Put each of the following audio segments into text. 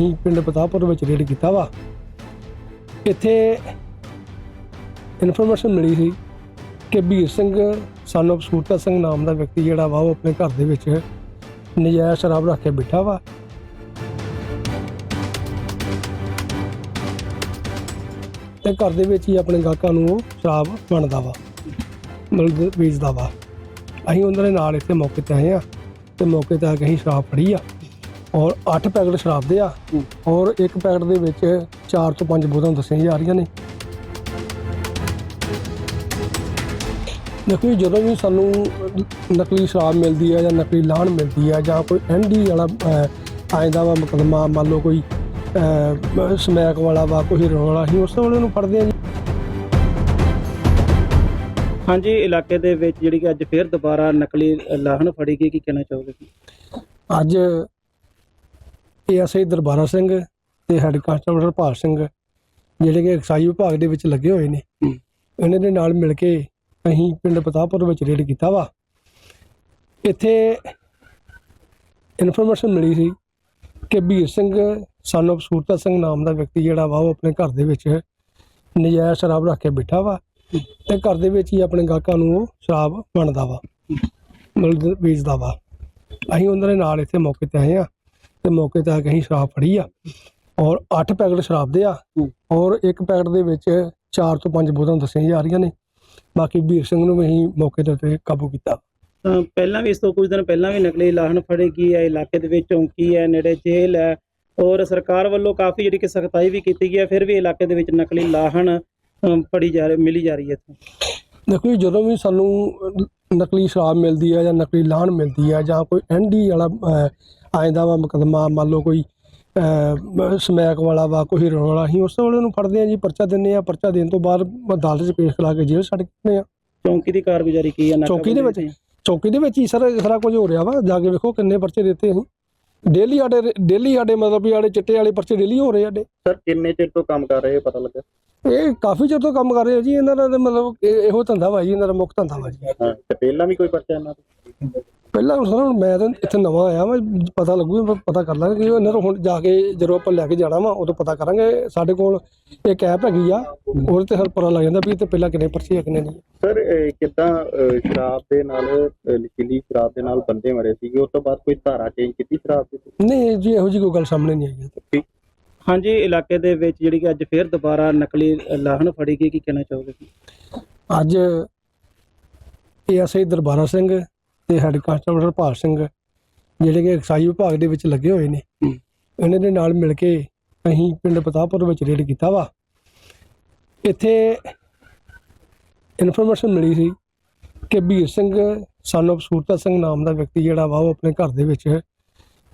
ਅਸੀਂ ਪਿੰਡ ਪਤਾਪੁਰ ਵਿੱਚ ਰੇਡ ਕੀਤਾ ਵਾ। ਇੱਥੇ ਇਨਫੋਰਮੇਸ਼ਨ ਮਿਲੀ ਸੀ ਕਿ ਵੀਰ ਸਿੰਘ ਸਾਨੂੰ ਸੂਰਤਾ ਸਿੰਘ ਨਾਮ ਦਾ ਵਿਅਕਤੀ ਜਿਹੜਾ ਵਾ, ਉਹ ਆਪਣੇ ਘਰ ਦੇ ਵਿੱਚ ਨਜਾਇਜ਼ ਸ਼ਰਾਬ ਰੱਖ ਕੇ ਬੈਠਾ ਵਾ। ਤੇ ਘਰ ਦੇ ਵਿੱਚ ਹੀ ਆਪਣੇ ਗਾਹਕਾਂ ਨੂੰ ਉਹ ਸ਼ਰਾਬ ਵੰਡਦਾ ਵਾ, ਮਤਲਬ ਵੇਚਦਾ ਵਾ। ਅਸੀਂ ਉਹਨਾਂ ਦੇ ਨਾਲ ਇੱਥੇ ਮੌਕੇ ਤੇ ਆਏ ਆ ਤੇ ਮੌਕੇ ਤੇ ਆ ਕੇ ਅਸੀਂ ਸ਼ਰਾਬ ਫੜੀ ਆ। ਔਰ 8 ਪੈਕਟ ਸ਼ਰਾਬ ਦੇ ਆ। ਔਰ ਇੱਕ ਪੈਕਟ ਦੇ ਵਿੱਚ 4 ਤੋਂ 5 ਬੋਤਲਾਂ ਦੱਸੀਆਂ ਜਾ ਰਹੀਆਂ ਨੇ। ਦੇਖੋ ਜੀ, ਜਦੋਂ ਵੀ ਸਾਨੂੰ ਨਕਲੀ ਸ਼ਰਾਬ ਮਿਲਦੀ ਹੈ ਜਾਂ ਨਕਲੀ ਲਾਹਣ ਮਿਲਦੀ ਹੈ ਜਾਂ ਕੋਈ ਐਨਡੀ ਵਾਲਾ ਆਇਂਦਾ ਵਾ ਮੁਕਦਮਾ ਮੰਨ ਲਓ ਕੋਈ ਸਮੈਕ ਵਾਲਾ ਵਾ ਕੋਈ ਵਾਲਾ ਅਸੀਂ ਉਸ ਵੇਲੇ ਨੂੰ ਫੜਦੇ ਆ ਜੀ। ਹਾਂਜੀ ਇਲਾਕੇ ਦੇ ਵਿੱਚ ਜਿਹੜੀ ਕਿ ਅੱਜ ਫੇਰ ਦੁਬਾਰਾ ਨਕਲੀ ਲਾਹਣ ਫੜੀ ਗਈ ਕੀ ਕਹਿਣਾ ਚਾਹੋਗੇ? ਅੱਜ ਏਐਸਆਈ ਦਰਬਾਰਾ ਸਿੰਘ ਤੇ ਹੈਡ ਕਾਂਸਟੇਬਲ ਹਰਪਾਲ ਸਿੰਘ ਜਿਹੜੇ ਕਿ ਐਕਸਾਈਜ਼ ਵਿਭਾਗ ਦੇ ਵਿੱਚ ਲੱਗੇ ਹੋਏ ਨੇ। ਇਹਨਾਂ ਦੇ ਨਾਲ ਮਿਲ ਕੇ ਅਸੀਂ ਪਿੰਡ ਪਤਾਪੁਰ ਵਿੱਚ ਰੇਡ ਕੀਤਾ ਵਾ। ਇੱਥੇ ਇਨਫੋਰਮੇਸ਼ਨ ਮਿਲੀ ਸੀ ਕਿ ਵੀਰ ਸਿੰਘ son of ਸੂਰਤਾ ਸਿੰਘ ਨਾਮ ਦਾ ਵਿਅਕਤੀ ਜਿਹੜਾ ਵਾ ਉਹ ਆਪਣੇ ਘਰ ਦੇ ਵਿੱਚ ਨਜਾਇਜ਼ ਸ਼ਰਾਬ ਰੱਖ ਕੇ ਬੈਠਾ ਵਾ ਤੇ ਘਰ ਦੇ ਵਿੱਚ ਹੀ ਆਪਣੇ ਗਾਹਕਾਂ ਨੂੰ ਉਹ ਸ਼ਰਾਬ ਵੰਡਦਾ ਵਾ ਮਤਲਬ ਵੇਚਦਾ ਵਾ। ਅਸੀਂ ਉਹਨਾਂ ਦੇ ਨਾਲ ਇੱਥੇ ਮੌਕੇ ਤੇ ਆਏ ਆ ਤੇ ਮੌਕੇ ਤੇ ਆ ਕੇ ਅਸੀਂ ਸ਼ਰਾਬ ਫੜੀ ਆ ਔਰ 8 ਪੈਕਟ ਸ਼ਰਾਬ ਦੇ ਆ। ਔਰ ਇੱਕ ਪੈਕਟ ਦੇ ਵਿੱਚ 4 ਤੋਂ 5 ਬੋਤਲਾਂ ਦੱਸੀਆਂ ਜਾ ਰਹੀਆਂ ਨੇ। ਬਾਕੀ ਵੀਰ ਸਿੰਘ ਨੂੰ ਵੀ ਅਸੀਂ ਮੌਕੇ ਦੇ ਉੱਤੇ ਕਾਬੂ ਕੀਤਾ। ਤਾਂ ਪਹਿਲਾਂ ਵੀ ਇਸ ਤੋਂ ਕੁਝ ਦਿਨ ਪਹਿਲਾਂ ਵੀ ਨਕਲੀ ਲਾਹਣ ਫੜੀ ਗਈ ਹੈ ਇਲਾਕੇ ਦੇ ਵਿੱਚ ਚੌਂਕੀ ਹੈ ਨੇੜੇ ਜੇਲ੍ਹ ਹੈ ਔਰ ਸਰਕਾਰ ਵੱਲੋਂ ਕਾਫੀ ਜਿਹੜੀ ਕਿ ਸਖਤਾਈ ਵੀ ਕੀਤੀ ਗਈ ਹੈ ਫਿਰ ਵੀ ਇਲਾਕੇ ਦੇ ਵਿੱਚ ਨਕਲੀ ਲਾਹਣ ਫੜੀ ਜਾ ਰਹੀ ਮਿਲੀ ਜਾ ਰਹੀ ਹੈ ਇੱਥੋਂ। ਦੇਖੋ ਜੀ, ਜਦੋਂ ਵੀ ਸਾਨੂੰ ਨਕਲੀ ਸ਼ਰਾਬ ਮਿਲਦੀ ਹੈ ਜਾਂ ਨਕਲੀ ਲਾਹਣ ਮਿਲਦੀ ਹੈ ਜਾਂ ਕੋਈ ਐਨਡੀ ਵਾਲਾ ਆਇਂਦਾ ਵਾ ਮੁਕਦਮਾ ਮੰਨ ਲਓ ਕੋਈ ਸਮੈਕ ਵਾਲਾ ਵਾ ਕੋਈ ਹੀਰੋ ਵਾਲਾ ਅਸੀਂ ਉਸ ਵੇਲੇ ਨੂੰ ਫੜਦੇ ਆ ਜੀ ਪਰਚਾ ਦਿੰਨੇ ਆ ਪਰਚਾ ਦੇਣ ਤੋਂ ਬਾਅਦ ਅਦਾਲਤ 'ਚ ਪੇਸ਼ ਕਰਾ ਕੇ ਜੇਲ੍ਹ ਛੱਡ ਦਿੰਦੇ ਆ। ਚੌਂਕੀ ਦੀ ਕਾਰਗੁਜ਼ਾਰੀ ਕੀ ਹੈ ਚੌਂਕੀ ਦੇ ਵਿੱਚ? ਚੌਕੀ ਦੇ ਵਿੱਚ ਹੀ ਸਰ ਸਾਰਾ ਕੁਝ ਹੋ ਰਿਹਾ ਵਾ ਜਾ ਕੇ ਵੇਖੋ ਕਿੰਨੇ ਪਰਚੇ ਦਿੱਤੇ ਅਸੀਂ। ਡੇਲੀ ਸਾਡੇ ਡੇਲੀ ਸਾਡੇ ਮਤਲਬ ਵੀ ਸਾਡੇ ਚਿੱਟੇ ਵਾਲੇ ਪਰਚੇ ਡੇਲੀ ਹੋ ਰਹੇ ਸਾਡੇ। ਸਰ ਕਿੰਨੇ ਚਿਰ ਤੋਂ ਕੰਮ ਕਰ ਰਹੇ ਹੋ ਪਤਾ ਲੱਗਾ ਇਹ ਕਾਫੀ ਚਿਰ ਤੋਂ ਕੰਮ ਕਰ ਰਹੇ ਆ ਜੀ ਇਹਨਾਂ ਦਾ ਤਾਂ ਮਤਲਬ ਇਹ- ਇਹੋ ਧੰਦਾ ਵਾ ਜੀ ਇਹਨਾਂ ਦਾ ਮੁੱਖ ਧੰਦਾ ਵਾ ਜੀ। ਹਾਂ ਤੇ ਪਹਿਲਾਂ ਵੀ ਕੋਈ ਪਰਚਾ ਇਹਨਾਂ ਦਾ ਪਹਿਲਾਂ ਸਰ ਮੈਂ ਤਾਂ ਇੱਥੇ ਨਵਾਂ ਆਇਆ ਮੈਂ ਪਤਾ ਲੱਗੂ ਮੈਂ ਪਤਾ ਕਰ ਲਾਂਗੇ ਕਿ ਇਹਨਾਂ ਨੂੰ ਹੁਣ ਜਾ ਕੇ ਜਦੋਂ ਆਪਾਂ ਲੈ ਕੇ ਜਾਣਾ ਵਾ ਉਦੋਂ ਪਤਾ ਕਰਾਂਗੇ। ਸਾਡੇ ਕੋਲ ਇੱਕ ਐਪ ਹੈਗੀ ਆ ਉਹਦੇ ਤੇ ਹਰ ਪਤਾ ਲੱਗ ਜਾਂਦਾ ਵੀ ਇਹ ਤੇ ਪਹਿਲਾਂ ਕਿੰਨੇ ਪਰਚੇ ਆ ਕਿੰਨੇ ਨਹੀਂ। ਸਰ ਕਿਦਾਂ ਸ਼ਰਾਬ ਦੇ ਨਾਲ ਨਸ਼ੀਲੀ ਸ਼ਰਾਬ ਦੇ ਨਾਲ ਬੰਦੇ ਮਰੇ ਸੀਗੇ ਉਸ ਤੋਂ ਬਾਅਦ ਕੋਈ ਧਾਰਾ ਚੇਂਜ ਕੀਤੀ ਸ਼ਰਾਬ ਦੀ? ਨਹੀਂ ਜੀ ਇਹੋ ਜਿਹੀ ਕੋਈ ਗੱਲ ਸਾਹਮਣੇ ਨਹੀਂ ਆਈ ਹੈ ਤੇ ਹਾਂਜੀ ਇਲਾਕੇ ਦੇ ਵਿੱਚ ਜਿਹੜੀ ਕਿ ਅੱਜ ਫੇਰ ਦੁਬਾਰਾ ਨਕਲੀ ਲਾਹਣ ਫੜੀ ਗਈ ਕੀ ਕਹਿਣਾ ਚਾਹੋਗੇ? ਅੱਜ ਏਐਸਆਈ ਦਰਬਾਰਾ ਸਿੰਘ ਤੇ ਹੈਡ ਕਾਂਸਟੇਬਲ ਹਰਪਾਲ ਸਿੰਘ ਜਿਹੜੇ ਕਿ ਐਕਸਾਈਜ਼ ਵਿਭਾਗ ਦੇ ਵਿੱਚ ਲੱਗੇ ਹੋਏ ਨੇ। ਇਹਨਾਂ ਦੇ ਨਾਲ ਮਿਲ ਕੇ ਅਸੀਂ ਪਿੰਡ ਪਤਾਪੁਰ ਵਿੱਚ ਰੇਡ ਕੀਤਾ ਵਾ। ਇੱਥੇ ਇਨਫੋਰਮੇਸ਼ਨ ਮਿਲੀ ਸੀ ਕਿ ਵੀਰ ਸਿੰਘ of ਸੂਰਤਾ ਸਿੰਘ ਨਾਮ ਦਾ ਵਿਅਕਤੀ ਜਿਹੜਾ ਵਾ ਉਹ ਆਪਣੇ ਘਰ ਦੇ ਵਿੱਚ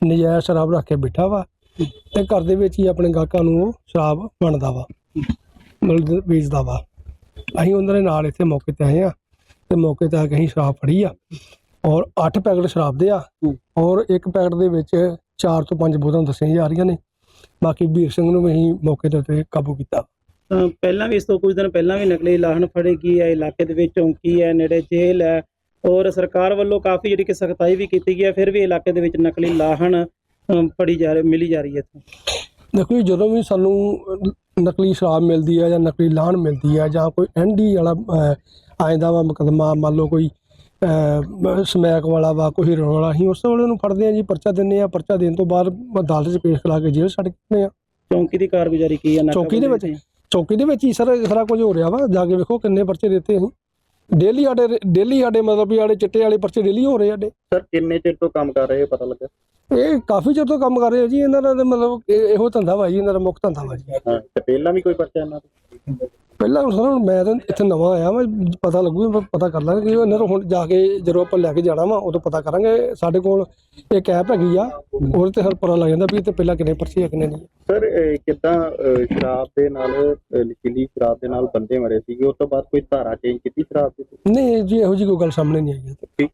ਨਜਾਇਜ਼ ਸ਼ਰਾਬ ਰੱਖ ਕੇ ਬੈਠਾ ਵਾ ਤੇ ਘਰ ਦੇ ਵਿੱਚ ਹੀ ਆਪਣੇ ਗਾਹਕਾਂ ਨੂੰ ਉਹ ਸ਼ਰਾਬ ਵੰਡਦਾ ਵਾ ਮਤਲਬ ਵੇਚਦਾ ਵਾ। ਅਸੀਂ ਉਹਨਾਂ ਦੇ ਨਾਲ ਇੱਥੇ ਮੌਕੇ ਤੇ ਆਏ ਆ ਤੇ ਮੌਕੇ ਤੇ ਆ ਕੇ ਅਸੀਂ ਸ਼ਰਾਬ ਫੜੀ ਆ। ਔਰ 8 ਪੈਕਟ ਸ਼ਰਾਬ ਦੇ ਆ। ਔਰ ਇੱਕ ਪੈਕਟ ਦੇ ਵਿੱਚ 4 ਤੋਂ 5 ਬੋਤਲਾਂ ਦੱਸੀਆਂ ਜਾ ਰਹੀਆਂ ਨੇ। ਬਾਕੀ ਵੀਰ ਸਿੰਘ ਨੂੰ ਵੀ ਅਸੀਂ ਮੌਕੇ ਦੇ ਉੱਤੇ ਕਾਬੂ ਕੀਤਾ। ਪਹਿਲਾਂ ਵੀ ਇਸ ਤੋਂ ਕੁਝ ਦਿਨ ਪਹਿਲਾਂ ਵੀ ਨਕਲੀ ਲਾਹਣ ਫੜੀ ਗਈ ਹੈ। ਇਲਾਕੇ ਦੇ ਵਿੱਚ ਚੌਂਕੀ ਹੈ ਨੇੜੇ ਜੇਲ੍ਹ ਹੈ। ਔਰ ਸਰਕਾਰ ਵੱਲੋਂ ਕਾਫੀ ਜਿਹੜੀ ਕਿ ਸਖਤਾਈ ਵੀ ਕੀਤੀ ਗਈ ਹੈ। ਫਿਰ ਵੀ ਇਲਾਕੇ ਦੇ ਵਿੱਚ ਨਕਲੀ ਲਾਹਣ ਫੜੀ ਜਾ ਰਹੀ ਮਿਲੀ ਜਾ ਰਹੀ ਹੈ ਇੱਥੋਂ। ਦੇਖੋ ਜੀ, ਜਦੋਂ ਵੀ ਸਾਨੂੰ ਨਕਲੀ ਸ਼ਰਾਬ ਮਿਲਦੀ ਹੈ ਜਾਂ ਨਕਲੀ ਲਾਹਣ ਮਿਲਦੀ ਹੈ ਜਾਂ ਕੋਈ ਐਨਡੀ ਵਾਲਾ ਆਇਂਦਾ ਵਾ ਮੁਕਦਮਾ ਮੰਨ ਲਓ ਕੋਈ ਸਮੈਕ ਵਾਲਾ ਵਾ ਕੋਈ ਹੀਰੋ ਵਾਲਾ ਅਸੀਂ ਉਸ ਵੇਲੇ ਨੂੰ ਫੜਦੇ ਆ ਜੀ ਪਰਚਾ ਦਿੰਨੇ ਆ ਪਰਚਾ ਦੇਣ ਤੋਂ ਬਾਅਦ ਅਦਾਲਤ 'ਚ ਪੇਸ਼ ਕਰਾ ਕੇ ਜੇਲ੍ਹ ਛੱਡ ਦਿੰਦੇ ਆ ਚੌਂਕੀ ਦੀ ਕਾਰਗੁਜ਼ਾਰੀ ਕੀ ਹੈ ਚੌਂਕੀ ਦੇ ਵਿੱਚ? ਚੌਕੀ ਦੇ ਵਿੱਚ ਹੀ ਸਰ ਸਾਰਾ ਕੁਝ ਹੋ ਰਿਹਾ ਵਾ ਜਾ ਕੇ ਵੇਖੋ ਕਿੰਨੇ ਪਰਚੇ ਦਿੱਤੇ ਅਸੀਂ। ਡੇਲੀ ਸਾਡੇ ਡੇਲੀ ਸਾਡੇ ਮਤਲਬ ਵੀ ਸਾਡੇ ਚਿੱਟੇ ਵਾਲੇ ਪਰਚੇ ਡੇਲੀ ਹੋ ਰਹੇ ਆ ਸਾਡੇ। ਸਰ ਕਿੰਨੇ ਚਿਰ ਤੋਂ ਕੰਮ ਕਰ ਰਹੇ ਹੋ ਪਤਾ ਲੱਗਾ? ਇਹ ਕਾਫੀ ਚਿਰ ਤੋਂ ਕੰਮ ਕਰ ਰਹੇ ਆ ਜੀ ਇਹਨਾਂ ਦਾ ਤਾਂ ਮਤਲਬ ਇਹ- ਇਹੋ ਧੰਦਾ ਵਾ ਜੀ ਇਹਨਾਂ ਦਾ ਮੁੱਖ ਧੰਦਾ ਵਾ ਜੀ। ਹਾਂ ਤੇ ਪਹਿਲਾਂ ਵੀ ਕੋਈ ਪਰਚਾ ਇਹਨਾਂ ਦਾ ਪਹਿਲਾਂ ਸਰ ਮੈਂ ਤਾਂ ਇੱਥੇ ਨਵਾਂ ਆਇਆ ਮੈਂ ਪਤਾ ਲੱਗੂ ਪਤਾ ਕਰ ਲਾਂਗੇ ਕਿ ਇਹਨਾਂ ਨੂੰ ਹੁਣ ਜਾ ਕੇ ਜਦੋਂ ਆਪਾਂ ਲੈ ਕੇ ਜਾਣਾ ਵਾ ਉਦੋਂ ਪਤਾ ਕਰਾਂਗੇ ਸਾਡੇ ਕੋਲ ਇੱਕ ਐਪ ਹੈਗੀ ਆ ਉਹਦੇ ਤੇ ਹਰ ਪਤਾ ਲੱਗ ਜਾਂਦਾ ਵੀ ਇਹ ਤੇ ਪਹਿਲਾਂ ਕਿੰਨੇ ਪਰਚੇ ਆ ਕਿੰਨੇ ਨਹੀਂ। ਸਰ ਕਿਦਾਂ ਸ਼ਰਾਬ ਦੇ ਨਾਲ ਨਸ਼ੀਲੀ ਸ਼ਰਾਬ ਦੇ ਨਾਲ ਬੰਦੇ ਮਰੇ ਸੀਗੇ ਉਸ ਤੋਂ ਬਾਅਦ ਕੋਈ ਧਾਰਾ ਚੇਂਜ ਕੀਤੀ ਸ਼ਰਾਬ ਦੀ? ਨਹੀਂ ਜੀ ਇਹੋ ਜਿਹੀ ਕੋਈ ਗੱਲ ਸਾਹਮਣੇ ਨਹੀਂ ਆਈ ਤੇ